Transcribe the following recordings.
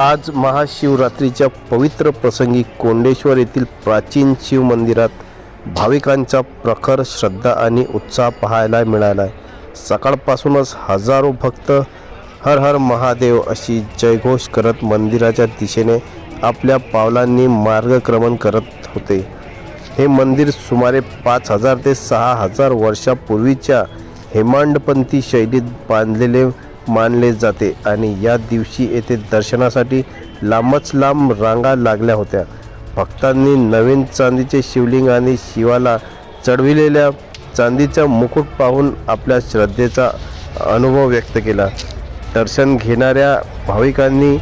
आज महाशिवरात्रीच्या पवित्र प्रसंगी कोंडेश्वर येथील प्राचीन शिव मंदिरात भाविकांचा प्रखर श्रद्धा आणि उत्साह पाहायला मिळाला आहे सकाळपासूनच हजारो भक्त हर हर महादेव अशी जयघोष करत मंदिराच्या दिशेने आपल्या पावलांनी मार्गक्रमण करत होते. हे मंदिर सुमारे पाच हजार ते सहा हजार वर्षापूर्वीच्या हेमांडपंथी शैलीत बांधलेले मानले जाते आणि या दिवशी येथे दर्शनासाठी लांबच लांब रांगा लागल्या होत्या. भक्तांनी नवीन चांदीचे शिवलिंग आणि शिवाला चढविलेल्या चांदीचा मुकुट पाहून आपल्या श्रद्धेचा अनुभव व्यक्त केला. दर्शन घेणाऱ्या भाविकांनी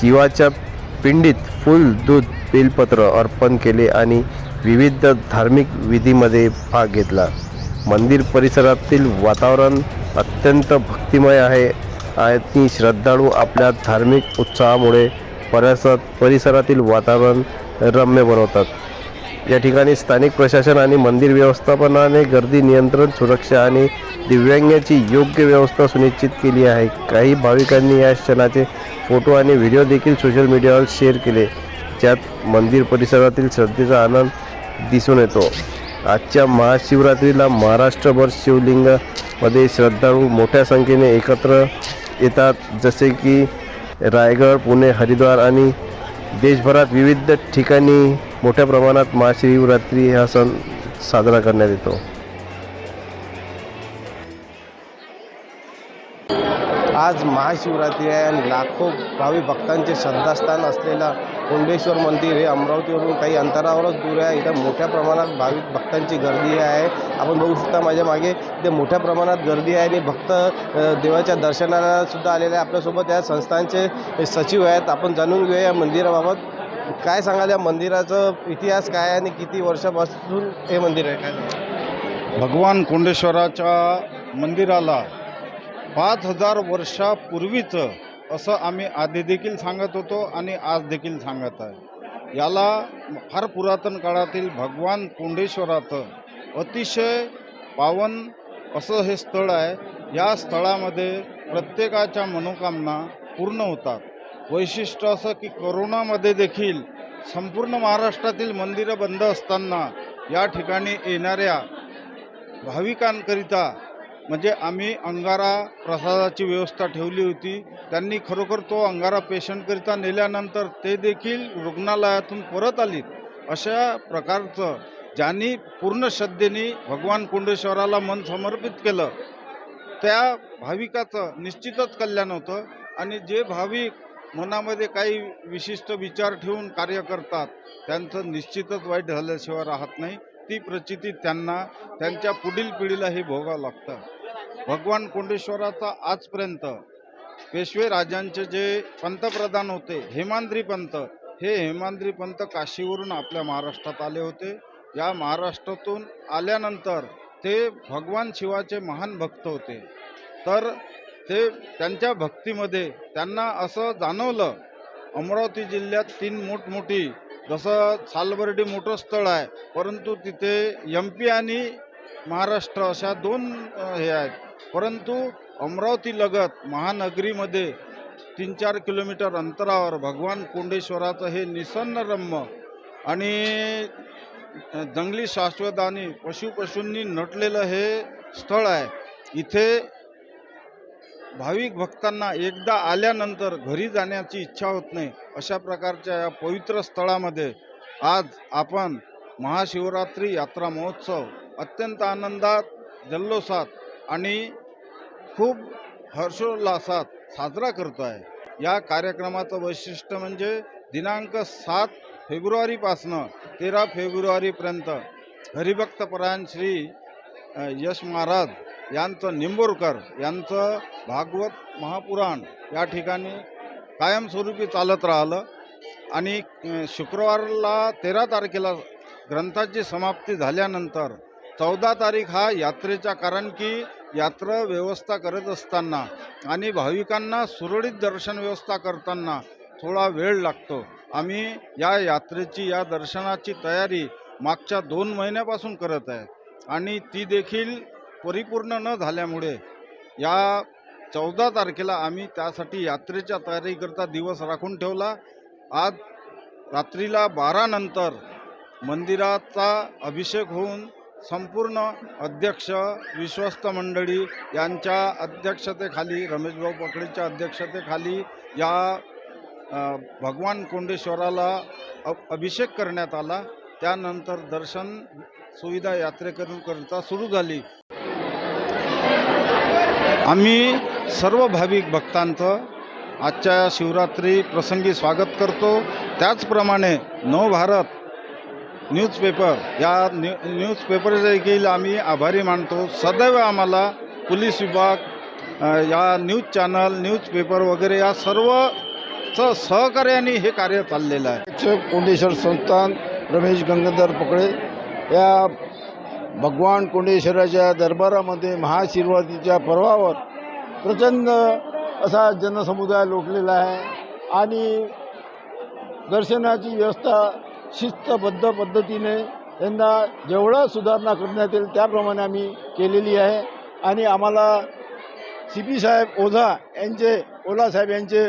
शिवाच्या पिंडीत फुल दूध बेलपत्र अर्पण केले आणि विविध धार्मिक विधीमध्ये भाग घेतला. मंदिर परिसरातील वातावरण अत्यंत भक्तिमय आहे. आणि श्रद्धाळू आपल्या धार्मिक उत्साहामुळे परिसरात परिसरातील वातावरण रम्य बनवतात. या ठिकाणी स्थानिक प्रशासन आणि मंदिर व्यवस्थापनाने गर्दी नियंत्रण सुरक्षा आणि दिव्यांगाची योग्य व्यवस्था सुनिश्चित केली आहे. काही भाविकांनी या क्षणाचे फोटो आणि व्हिडिओ देखील सोशल मीडियावर शेअर केले ज्यात मंदिर परिसरातील श्रद्धेचा आनंद दिसून येतो. आजच्या महाशिवरात्रीला महाराष्ट्रभर शिवलिंगामध्ये श्रद्धाळू मोठ्या संख्येने एकत्र येतात. जसे की रायगड पुणे हरिद्वार आणि देशभरात विविध ठिकाणी मोठ्या प्रमाणात महाशिवरात्री हा सण साजरा करण्यात येतो. आज महाशिवरात्री आहे. आणि लाखो भावी भक्तांचे श्रद्धास्थान असलेला कोंडेश्वर मंदिर हे अमरावतीवरून काही अंतरावरच दूर आहे. इथं मोठ्या प्रमाणात भाविक भक्तांची गर्दी आहे. आपण बघू शकता माझ्या मागे इथे मोठ्या प्रमाणात गर्दी आहे आणि भक्त देवाच्या दर्शनाला सुद्धा आलेले आहे आपल्यासोबत या संस्थांचे सचिव आहेत. आपण जाणून घेऊया या मंदिराबाबत. काय सांगाल या मंदिराचं इतिहास काय आहे आणि किती वर्षापासून हे मंदिर आहे? काय भगवान कोंडेश्वराच्या मंदिराला पाच हजार वर्षापूर्वीचं असं आम्ही आधी देखील सांगत होतो आणि आज देखील सांगत आहे. याला फार पुरातन काळातील भगवान कोंडेश्वराचं अतिशय पावन असं हे स्थळ आहे. या स्थळामध्ये प्रत्येकाच्या मनोकामना पूर्ण होतात. वैशिष्ट्य असं की करोनामध्ये देखील संपूर्ण महाराष्ट्रातील मंदिरं बंद असताना या ठिकाणी येणाऱ्या भाविकांकरिता म्हणजे आम्ही अंगारा प्रसादाची व्यवस्था ठेवली होती. त्यांनी खरोखर तो अंगारा पेशंटकरिता नेल्यानंतर ते देखील रुग्णालयातून परत आलीत. अशा प्रकारचं ज्यांनी पूर्ण श्रद्धेने भगवान कुंडेश्वराला मन समर्पित केलं त्या भाविकाचं निश्चितच कल्याण होतं. आणि जे भाविक मनामध्ये काही विशिष्ट विचार ठेवून कार्य करतात त्यांचं निश्चितच वाईट झाल्याशिवाय राहत नाही. ती प्रचिती त्यांना त्यांच्या पुढील पिढीला हे भोगावं लागतं. भगवान कोंडेश्वराचा आजपर्यंत पेशवे राजांचे जे पंतप्रधान होते हेमांद्री पंत हे हेमांद्री पंत काशीवरून आपल्या महाराष्ट्रात आले होते. या महाराष्ट्रातून आल्यानंतर ते भगवान शिवाचे महान भक्त होते. तर ते त्यांच्या भक्तीमध्ये त्यांना असं जाणवलं अमरावती जिल्ह्यात तीन मोठमोठी जसं सालबर्डी मोठं स्थळ आहे परंतु तिथे एम पी आणि महाराष्ट्र अशा दोन हे आहेत. परंतु अमरावती लगत महानगरीमध्ये तीन चार किलोमीटर अंतरावर भगवान कोंडेश्वराचं हे निसन्नरम्य आणि जंगली शाश्वत आणि पशुपशूंनी नटलेलं हे स्थळ आहे. इथे भाविक भक्तांना एकदा आल्यानंतर घरी जाण्याची इच्छा होत नाही अशा प्रकारच्या या पवित्र स्थळामध्ये आज आपण महाशिवरात्री यात्रा महोत्सव अत्यंत आनंदात जल्लोषात आणि खूप हर्षोल्लासात साजरा करतो आहे. या कार्यक्रमाचं वैशिष्ट्य म्हणजे दिनांक सात फेब्रुवारीपासनं तेरा फेब्रुवारीपर्यंत हरिभक्तपरायण श्री यश महाराज यांचं निंबोरकर यांचं भागवत महापुराण या ठिकाणी कायमस्वरूपी चालत राहिलं. आणि शुक्रवारला तेरा तारखेला ग्रंथाची समाप्ती झाल्यानंतर चौदा तारीख हा यात्रेचा कारण की यात्रा व्यवस्था करत असताना आणि भाविकांना सुरळीत दर्शन व्यवस्था करताना थोडा वेळ लागतो. आम्ही या यात्रेची या दर्शनाची तयारी मागच्या दोन महिन्यापासून करत आहे. आणि ती देखील परिपूर्ण न झाल्यामुळे या चौदा तारखेला आम्ही त्यासाठी यात्रेच्या तयारीकरता दिवस राखून ठेवला. आज रात्रीला बारानंतर मंदिराचा अभिषेक होऊन संपूर्ण अध्यक्ष विश्वस्त मंडळी यांच्या अध्यक्षतेखाली रमेशभाऊ पकडेच्या अध्यक्षतेखाली या भगवान कोंडेश्वराला अभिषेक करण्यात आला. त्यानंतर दर्शन सुविधा यात्रेकरूकरिता सुरू झाली. आम्ही सर्व भाविक भक्तांचं आजच्या शिवरात्री प्रसंगी स्वागत करतो. त्याचप्रमाणे नवभारत न्यूजपेपर या न्यू न्यूजपेपर देखील आम्ही आभारी मानतो. सदैव आम्हाला पोलीस विभाग या न्यूज चॅनल न्यूजपेपर वगैरे या सर्वचं सहकार्याने हे कार्य चाललेलं आहे. अध्यक्ष कोंडेश्वर संस्थान रमेश गंगाधर पकडे या भगवान कोंडेश्वराच्या दरबारामध्ये महाशिवरात्रीच्या पर्वावर प्रचंड असा जनसमुदाय लोटलेला आहे आणि दर्शनाची व्यवस्था शिस्तबद्ध पद्धतीने यंदा जेवढं सुधारणा करण्यात येईल त्याप्रमाणे आम्ही केलेली आहे. आणि आम्हाला सी पी साहेब ओझा यांचे ओला साहेब यांचे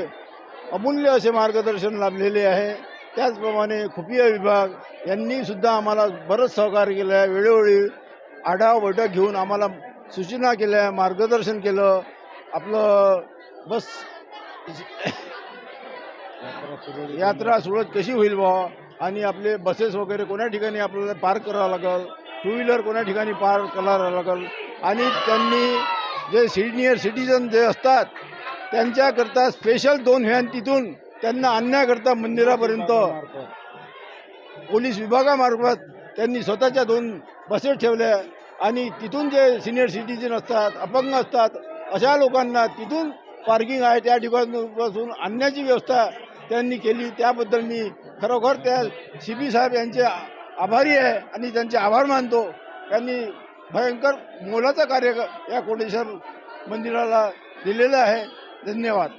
अमूल्य असे मार्गदर्शन लाभलेले आहे. त्याचप्रमाणे खुफिया विभाग यांनी सुद्धा आम्हाला बरंच सहकार्य केलं आहे वेळोवेळी आढावा बैठक घेऊन आम्हाला सूचना केल्या मार्गदर्शन केलं. आपलं बस यात्रा सुरळीत कशी होईल बा आणि आपले बसेस वगैरे कोण्या ठिकाणी आपल्याला पार्क करावं लागेल? टू व्हीलर कोण्या ठिकाणी पार्क करावं लागेल? आणि त्यांनी जे सिनियर सिटीजन जे असतात त्यांच्याकरता स्पेशल दोन व्हॅन तिथून त्यांना आणण्याकरता मंदिरापर्यंत पोलीस विभागामार्फत त्यांनी स्वतःच्या दोन बसेस ठेवल्या आणि तिथून जे सिनियर सिटीजन असतात अपंग असतात अशा लोकांना तिथून पार्किंग आहे त्या ठिकाणापासून आणण्याची व्यवस्था त्यांनी केली. त्याबद्दल मी खरोखर त्या सी पी साहेब यांचे आभारी आहे आणि त्यांचे आभार मानतो. त्यांनी भयंकर मोलाचं कार्य या कोटेश्वर मंदिराला दिलेलं आहे. धन्यवाद.